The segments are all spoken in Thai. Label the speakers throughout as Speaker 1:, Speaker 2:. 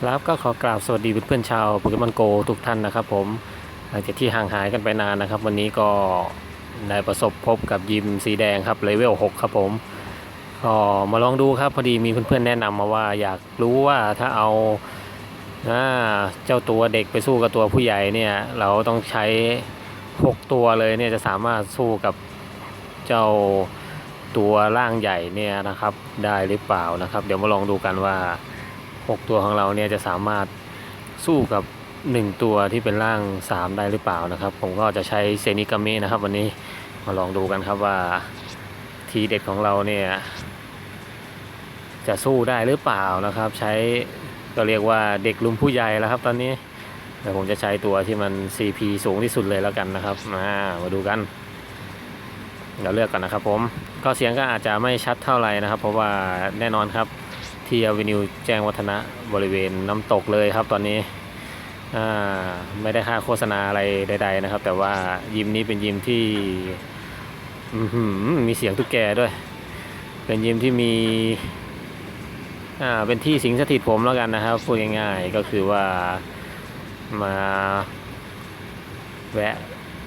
Speaker 1: ครับก็ขอกราบสวัสดีเพื่อนๆชาวโปเกมอนโกทุกท่านนะครับผมหลังจากที่ห่างหายกันไปนานนะครับ วันนี้ก็ได้ประสบพบกับยิมสีแดงครับเลเวล6ครับผมก็มาลองดูครับพอดีมีเพื่อนๆแนะนำมาว่าอยากรู้ว่าถ้าเอาอ่าเจ้าตัวเด็กไปสู้กับตัวผู้ใหญ่เนี่ยเราต้องใช้ 6 ตัวเลยเนี่ยจะสามารถสู้กับเจ้าตัวร่างใหญ่เนี่ยนะครับได้หรือเปล่านะครับ เดี๋ยวมาลองดูกันว่า 6 ตัวของเราเนี่ยจะสามารถสู้กับ 1 ตัวที่เป็นร่าง 3 ได้หรือเปล่านะครับ ผมก็จะใช้เซนิกามินะครับ วันนี้มาลองดูกันครับว่าทีเด็ดของเราเนี่ยจะสู้ได้หรือเปล่านะครับ ใช้ก็เรียกว่าเด็กลุมผู้ใหญ่แล้วครับ ตอนนี้เดี๋ยวผมจะใช้ตัวที่มัน CP สูงที่สุดเลยแล้วกันนะครับมามาดูกันเดี๋ยวเลือกกันนะครับผมก็เสียงก็อาจจะไม่ชัดเท่าไหร่นะครับ เพราะว่าแน่นอนครับ ที่อเวนิวแจ้งวัฒนะบริเวณน้ำตกเลยครับตอนนี้ไม่ได้ค่าโฆษณาอะไรใด ๆ นะครับ แต่ว่ายิมนี้เป็นยิมที่มีเสียงตุ๊กแกด้วย เป็นยิมที่มีเป็นที่สิงสถิตผมแล้วกันนะครับพูดง่ายๆก็คือว่ามาแวะ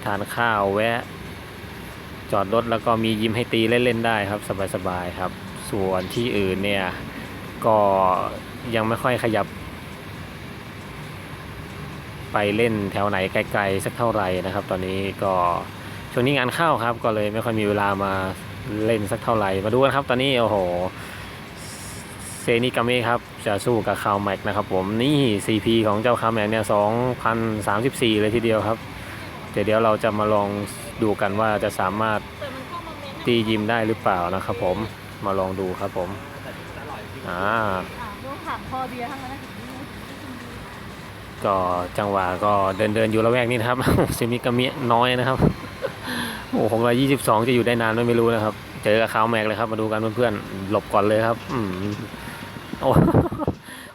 Speaker 1: ทานข้าวแวะ จอดรถแล้วก็มียิมให้ตีเล่น ๆ ได้ครับ สบาย ๆ ครับ ส่วนที่อื่นเนี่ย ก็ยังไม่ค่อยขยับ ไปเล่นแถวไหนไกลๆสักเท่าไหร่นะครับ ตอนนี้ก็ช่วงนี้งานเข้าครับ ก็เลยไม่ค่อยมีเวลามาเล่นสักเท่าไหร่ มาดูกันครับ ตอนนี้โอ้โหเซนิกามิครับ จะสู้กับคาวแม็กนะครับผมนี่ CP ของเจ้าคาวแม็กเนี่ย2,034 เลยทีเดียวครับเดี๋ยวเดี๋ยวเราจะมาลองดูกันว่าจะสามารถตียิมได้หรือเปล่านะครับผมมาลองดูครับผม อ่า
Speaker 2: อะพวกถามคอเบียร์ทั้งนั้นนะ
Speaker 1: ก็จังหวะก็เดินเดินอยู่ละแวกนี้นะครับ ซิมิกามิน้อยนะครับ โอ้ของเรา22 จะอยู่ได้นานไหมไม่รู้นะครับ เจอกับขาวแม็กเลยครับ มาดูกันเพื่อนๆ หลบก่อนเลยครับ อืมโอ้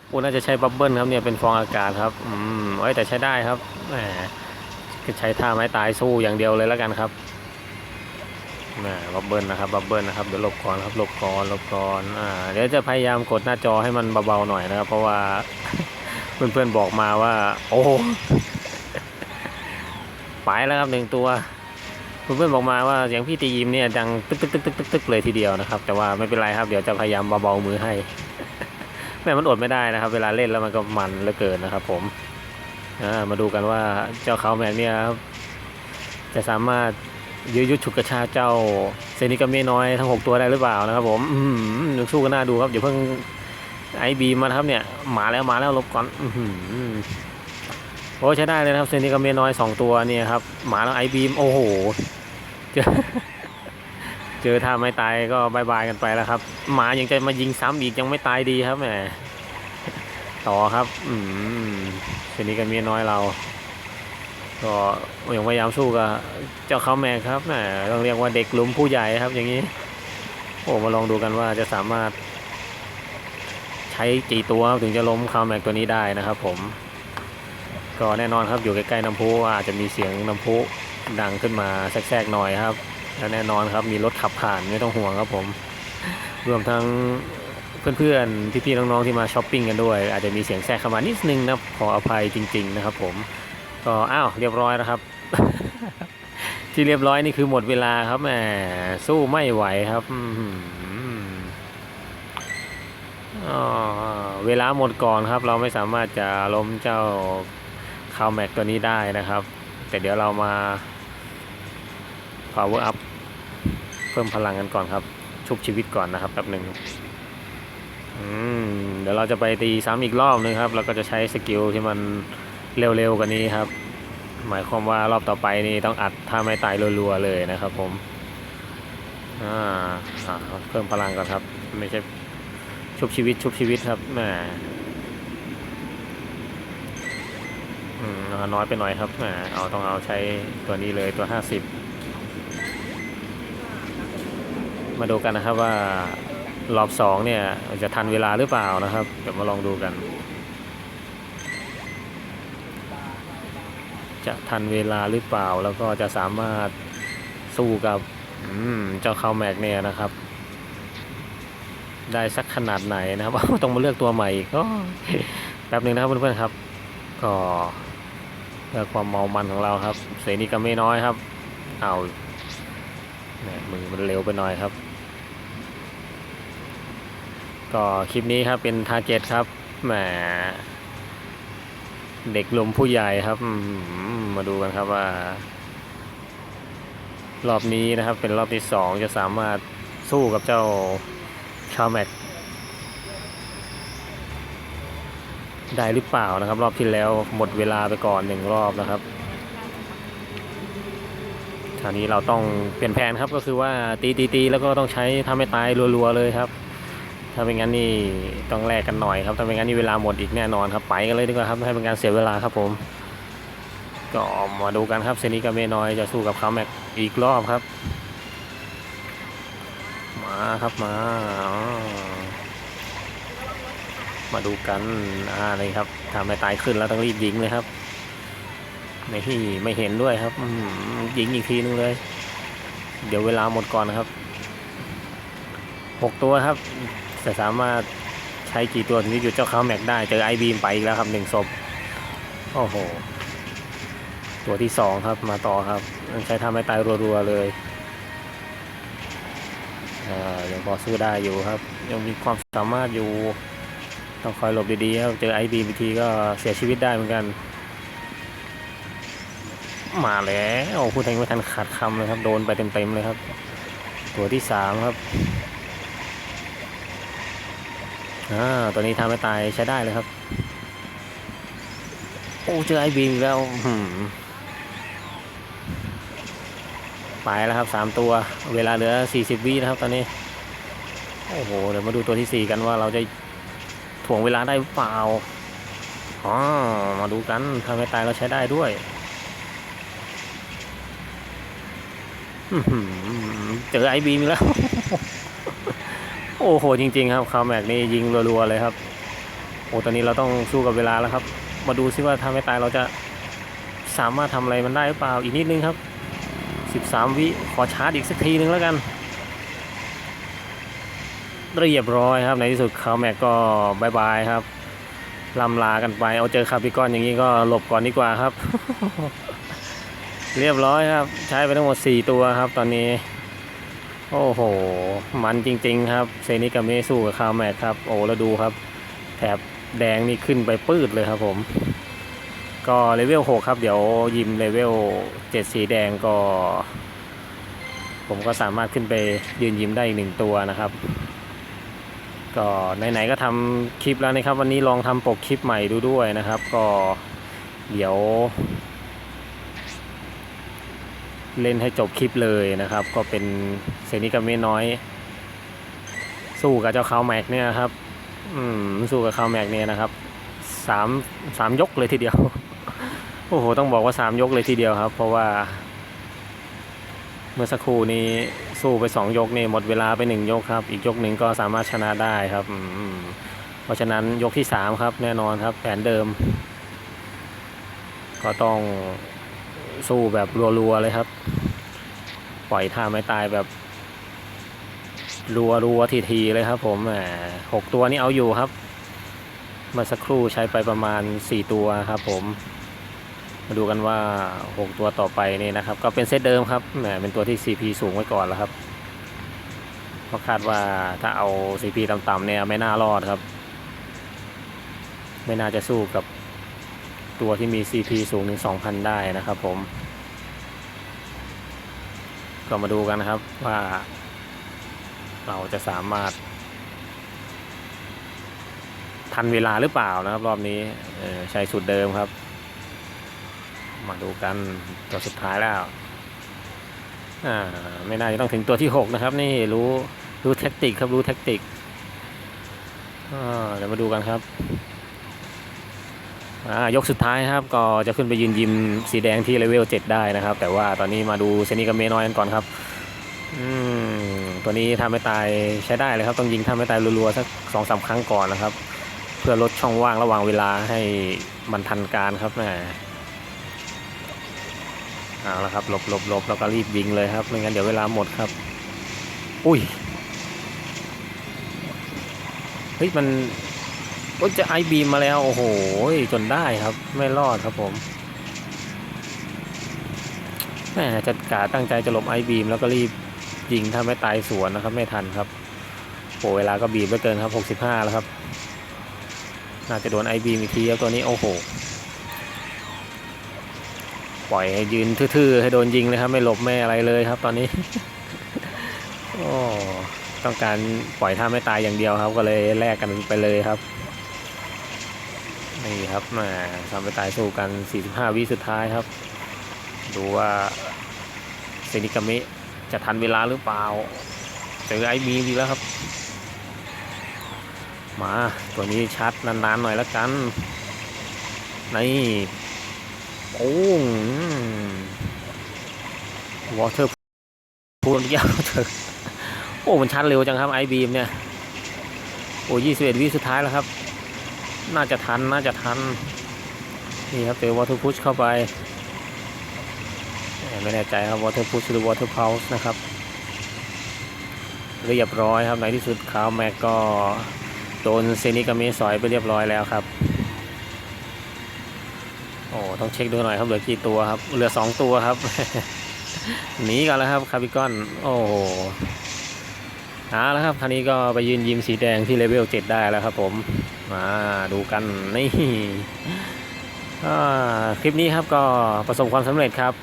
Speaker 1: โอ้น่าจะใช้บับเบิ้ลครับเนี่ยเป็นฟองอากาศครับ อืมเอ้ยแต่ใช้ได้ครับ แหมก็ใช้ท่าไม้ตายสู้อย่างเดียวเลยแล้วกันครับ แหมบับเบิลนะครับบับเบิลนะครับเดี๋ยวหลบก่อนครับหลบก่อนหลบก่อนอ่าเดี๋ยวจะพยายามกดหน้าจอให้มันเบาๆหน่อยนะครับ เพราะว่าเพื่อนๆบอกมาว่า โอ้ไปแล้วครับหนึ่งตัวเพื่อนๆบอกมาว่าเสียงพี่ตียิมเนี่ยดังตึกตึกตึกตึกตึกตึกเลยทีเดียวนะครับ แต่ว่าไม่เป็นไรครับเดี๋ยวจะพยายามเบาๆมือให้แม่มันอดไม่ได้นะครับ เวลาเล่นแล้วมันก็มันเหลือเกินนะครับ ผมอ่ามาดูกันว่าเจ้าเขาแมนเนี่ยครับจะสามารถ ยื้อยุดฉุดกระชากเจ้าเซนิกาเมน้อยทั้งหกตัวได้หรือเปล่านะครับผมอืมสู้กันหน้าดูครับเดี๋ยวเพิ่งไอบีมาครับเนี่ยมาแล้วมาแล้วลบก่อนอื้อหือโอ้ใช้ได้เลยครับเซนิกาเมน้อยสองตัวเนี่ยครับหมาแล้วไอบีมโอ้โหเจอเจอท่าไม่ตายก็บายบายกันไปแล้วครับ หมายังจะมายิงซ้ำอีกยังไม่ตายดีครับแหมต่อครับ อืมเซนิกาเมน้อยเรา ก็ยังพยายามสู้กับเจ้าเขาแม่ครับแหมต้องเรียกว่าเด็กลุมผู้ใหญ่ครับ อย่างนี้โอ้มาลองดูกันว่าจะสามารถ ใช้กี่ตัวถึงจะล้มคาวแม็กตัวนี้ได้นะครับ ผม ก็แน่นอนครับอยู่ใกล้ๆน้ำพุอาจจะมีเสียงน้ำพุดังขึ้นมาแทรกๆหน่อยครับและแน่นอนครับมีรถขับผ่านไม่ต้องห่วงครับผม รวมทั้งเพื่อนๆพี่ๆน้องๆที่มาช้อปปิ้งกันด้วย อาจจะมีเสียงแทรกเข้ามานิดนึงนะขออภัยจริง ๆ นะครับ ผม ก็อ้าวเรียบร้อยแล้วครับ ที่เรียบร้อยนี่คือหมดเวลาครับแหมสู้ไม่ไหวครับอ๋อเวลาหมดก่อนครับ เราไม่สามารถจะล้มเจ้าคาวแม็กตัวนี้ได้นะครับ แต่เดี๋ยวเรามา power up เพิ่มพลังกันก่อนครับ ชุบชีวิตก่อนนะครับแป๊บหนึ่งเดี๋ยวเราจะไปตีซ้ำอีกรอบนึงครับ แล้วก็จะใช้สกิลที่มันเร็วๆกว่านี้ครับ หมายความว่ารอบต่อไปนี่ต้องอัดถ้าไม่ตายรัวๆเลยนะครับผมอ่าเพิ่มพลังก่อนครับ ไม่ใช่ชุบชีวิตชุบชีวิตครับแหมอืมเอาน้อยไปหน่อยครับแหมเอาต้องเอาใช้ตัวนี้เลยตัวห้าสิบมาดูกันนะครับว่ารอบสองเนี่ยจะทันเวลาหรือเปล่านะครับ เดี๋ยวมาลองดูกัน จะทันเวลาหรือเปล่า แล้วก็จะสามารถสู้กับเจ้าคาแม็กเนี่ยนะครับ ได้สักขนาดไหนนะครับต้องมาเลือกตัวใหม่อีกก็แป๊บหนึ่งนะครับเพื่อนๆครับ ก็เพื่อความเมามันของเราครับ เสนีก็ไม่น้อยครับ เอาแหมมือมันเร็วไปหน่อยครับ ก็คลิปนี้ครับเป็นทาร์เก็ตครับแหม เด็กลมผู้ใหญ่ครับมาดูกันครับว่า รอบนี้นะครับ เป็นรอบที่สองจะสามารถสู้กับเจ้าชาวแมกได้หรือเปล่านะครับ รอบที่แล้วหมดเวลาไปก่อนหนึ่งรอบนะครับคราวนี้เราต้องเปลี่ยนแผนครับก็คือว่าตีตีตีแล้วก็ต้องใช้ทำให้ตายรัวๆเลยครับ ถ้าเป็นงั้นนี่ต้องแลกกันหน่อยครับ ถ้าเป็นงั้นนี่เวลาหมดอีกแน่นอนครับ ไปกันเลยดีกว่าครับไม่ให้เป็นการเสียเวลาครับผม ก็มาดูกันครับเซนิกาเมนอยจะสู้กับคาแม็กอีกรอบครับ มาครับมา มาดูกันอ่าเลยครับทำให้ตายขึ้นแล้วต้องรีบยิงเลยครับไม่ที่ไม่เห็นด้วยครับยิงอีกทีนึงเลย เดี๋ยวเวลาหมดก่อนนะครับหกตัวครับ จะสามารถใช้กี่ตัวถึงจะหยุดเจ้าคาแม็กได้เจอไอบีมไปอีกแล้วครับหนึ่งศพโอ้โห ตัวที่สองครับมาต่อครับ ใช้ทำให้ตายรัวๆเลยยังพอสู้ได้อยู่ครับ ยังมีความสามารถอยู่ ต้องคอยหลบดีๆครับเจอไอบีบางทีก็เสียชีวิตได้เหมือนกัน มาแล้วพูดแทงไม่ทันขาดคำเลยครับ โดนไปเต็มๆเลยครับ ตัวที่สามครับ อ่าตัวนี้ทำให้ตายใช้ได้เลยครับ โอ้เจอไอบีมแล้วไปแล้วครับสามตัว เวลาเหลือ40วินะครับ ตอนนี้ โอ้โห เดี๋ยวมาดูตัวที่4กันว่าเราจะถ่วงเวลาได้หรือเปล่าอ๋อมาดูกันทำให้ตายเราใช้ได้ด้วยเจอไอบีมแล้ว อ้โหจริง ๆ ครับคาแม็กนี่ยิงรัวๆเลยครับโอ้ตอนนี้เราต้องสู้กับเวลาแล้วครับ มาดูซิว่าทำให้ตายเราจะสามารถทำอะไรมันได้หรือเปล่าอีกนิดนึงครับ 13 วิขอชาร์จอีกสักทีนึงแล้วกันเรียบร้อยครับในที่สุดเขาแม็กก็บายบายครับลำลากันไปเอาเจอคาร์บิกอนอย่างนี้ก็หลบก่อนดีกว่าครับ เรียบร้อยครับ ใช้ไปทั้งหมด 4 ตัวครับตอนนี้ โอ้โห มันจริง ๆ ครับเซนิกาเมสู้กับคาร์แม็กครับ โอ้แล้วดูครับ แถบแดงนี่ขึ้นไปปืดเลยครับผม ก็เลเวล6ครับ เดี๋ยวยิมเลเวล7สีแดงก็ ผมก็สามารถขึ้นไปยืนยิมได้อีกหนึ่งตัวนะครับ ก็ไหนๆก็ทำคลิปแล้วนะครับ วันนี้ลองทำปกคลิปใหม่ดูด้วยนะครับ ก็เดี๋ยว เล่นให้จบคลิปเลยนะครับ ก็เป็นเซนิกาเมน้อย สู้กับเจ้าคาวแม็กเนี่ยครับ อืมสู้กับคาวแม็กเนี่ยนะครับสามสามยกเลยทีเดียว โอ้โห ต้องบอกว่าสามยกเลยทีเดียวครับ เพราะว่า เมื่อสักครู่นี้สู้ไปสองยกนี่หมดเวลาไปหนึ่งยกครับ อีกยกหนึ่งก็สามารถชนะได้ครับอืมเพราะฉะนั้นยกที่สามครับ แน่นอนครับ แผนเดิม ก็ต้อง สู้แบบรัวๆเลยครับ ปล่อยท่าไม่ตายแบบ รัวๆทีๆเลยครับ ผมแหมหกตัวนี้เอาอยู่ครับเมื่อสักครู่ใช้ไปประมาณ4ตัวครับ ผมมาดูกันว่า 6 ตัวต่อไปนี่นะครับ ก็เป็นเซตเดิมครับแหมเป็นตัวที่ CP สูงไว้ก่อนแล้วครับเพราะคาดว่าถ้าเอา CP ต่ำๆเนี่ยไม่น่ารอดครับ ไม่น่าจะสู้กับ ตัวที่มี CP สูงถึง 2,000 ได้นะครับผม ก็มาดูกันนะครับว่า เราจะสามารถ ทันเวลาหรือเปล่านะครับ รอบนี้ใช้สูตรเดิมครับ มาดูกันตัวสุดท้ายแล้วอ่าไม่น่าจะต้องถึงตัวที่ 6 นะครับ นี่รู้รู้แท็กติกครับรู้แท็กติกเดี๋ยวมาดูกันครับ ยกสุดท้ายครับก็จะขึ้นไปยืนยิมสีแดงที่เลเวล 7 ได้นะครับ แต่ว่าตอนนี้มาดูเซนิกาเมน้อยกันก่อนครับอืมตัวนี้ทำให้ตายใช้ได้เลยครับ ต้องยิงทำให้ตายรัวๆสักสองสามครั้งก่อนนะครับ เพื่อลดช่องว่างระหว่างเวลาให้มันทันการครับแหมเอาละครับหลบหลบหลบแล้วก็รีบยิงเลยครับไม่งั้นเดี๋ยวเวลาหมดครับ อุ้ยเฮ้ยมัน โอ้ยจะไอบีมมาแล้ว โอ้โหจนได้ครับ ไม่รอดครับผมแม่จะกาตั้งใจจะหลบไอบีมแล้วก็รีบยิงถ้าไม่ตายสวนนะครับ ไม่ทันครับโอ้เวลาก็บีบเหลือเกินครับ 65 แล้วครับน่าจะโดนไอบีมอีกทีครับตัวนี้โอ้โหปล่อยให้ยืนทื่อๆให้โดนยิงเลยครับ ไม่หลบไม่อะไรเลยครับ ตอนนี้โอ้ต้องการปล่อยท่าไม่ตายอย่างเดียวครับ ก็เลยแลกกันไปเลยครับ นี่ครับมาทำไปตายสู้กัน 45 วิสุดท้ายครับ ดูว่าเซนิกามิจะทันเวลาหรือเปล่าเจอไอ้มีดีแล้วครับ มาตัวนี้ชัดนานๆหน่อยแล้วกันนี่โอ้วอเตอร์พูนยาวเถอะโอ้ มันชัดเร็วจังครับไอบีมเนี่ย โอ้ยี่สิบเอ็ดวิสุดท้ายแล้วครับ น่าจะทัน น่าจะทัน นี่ครับเจอวอเตอร์พุชเข้าไป ไม่แน่ใจครับวอเตอร์พุชหรือวอเตอร์เพาส์นะครับ เรียบร้อยครับในที่สุดคาวแม็กก็โดนเซนิกามิสอยไปเรียบร้อยแล้วครับ โอ้ต้องเช็คดูหน่อยครับเหลือกี่ตัวครับ เหลือสองตัวครับ หนีกันแล้วครับคาร์บิคอน โอ้ เอาแล้วครับคันนี้ก็ไปยืนยิมสีแดงที่เลเวล7ได้แล้วครับผมมาดูกันนี่คลิปนี้ครับก็ประสบความสำเร็จครับ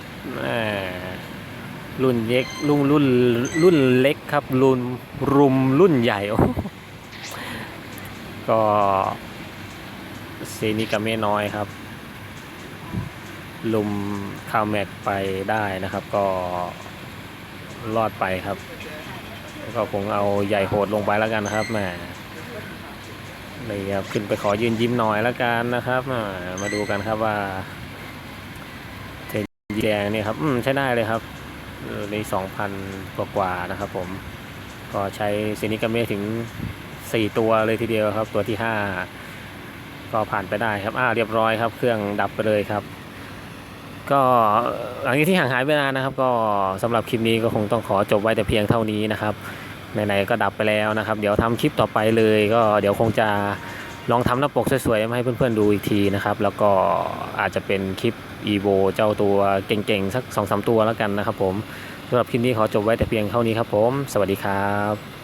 Speaker 1: รุ่นเล็กรุ่นรุ่นรุ่นเล็กครับรุ่นรุมรุ่นใหญ่ก็เซนิกาเมน้อยครับ ลุมคาวแม็กไปได้นะครับ ก็รอดไปครับ ก็คงเอาใหญ่โหดลงไปแล้วกันนะครับแหมเลยครับขึ้นไปขอยืนยิ้มหน่อยแล้วกันนะครับมาดูกันครับว่าเทนแดงนี่ครับอืมใช้ได้เลยครับในสองพันกว่าๆนะครับ ผมก็ใช้เซนิกาเมถึงสี่ตัวเลยทีเดียวครับ ตัวที่ห้าก็ผ่านไปได้ครับ อ่าเรียบร้อยครับ เครื่องดับไปเลยครับ ก็หลังจากที่ห่างหายไปนานนะครับ ก็สำหรับคลิปนี้ก็คงต้องขอจบไว้แต่เพียงเท่านี้นะครับไหนๆก็ดับไปแล้วนะครับ เดี๋ยวทำคลิปต่อไปเลย ก็เดี๋ยวคงจะลองทำหน้าปกสวยๆมาให้เพื่อนๆดูอีกทีนะครับ แล้วก็อาจจะเป็นคลิป evo เจ้าตัวเก่งๆ สัก2อสตัวแล้วกันนะครับผมสำหรับคลิปนี้ขอจบไว้แต่เพียงเท่านี้ครับผม สวัสดีครับ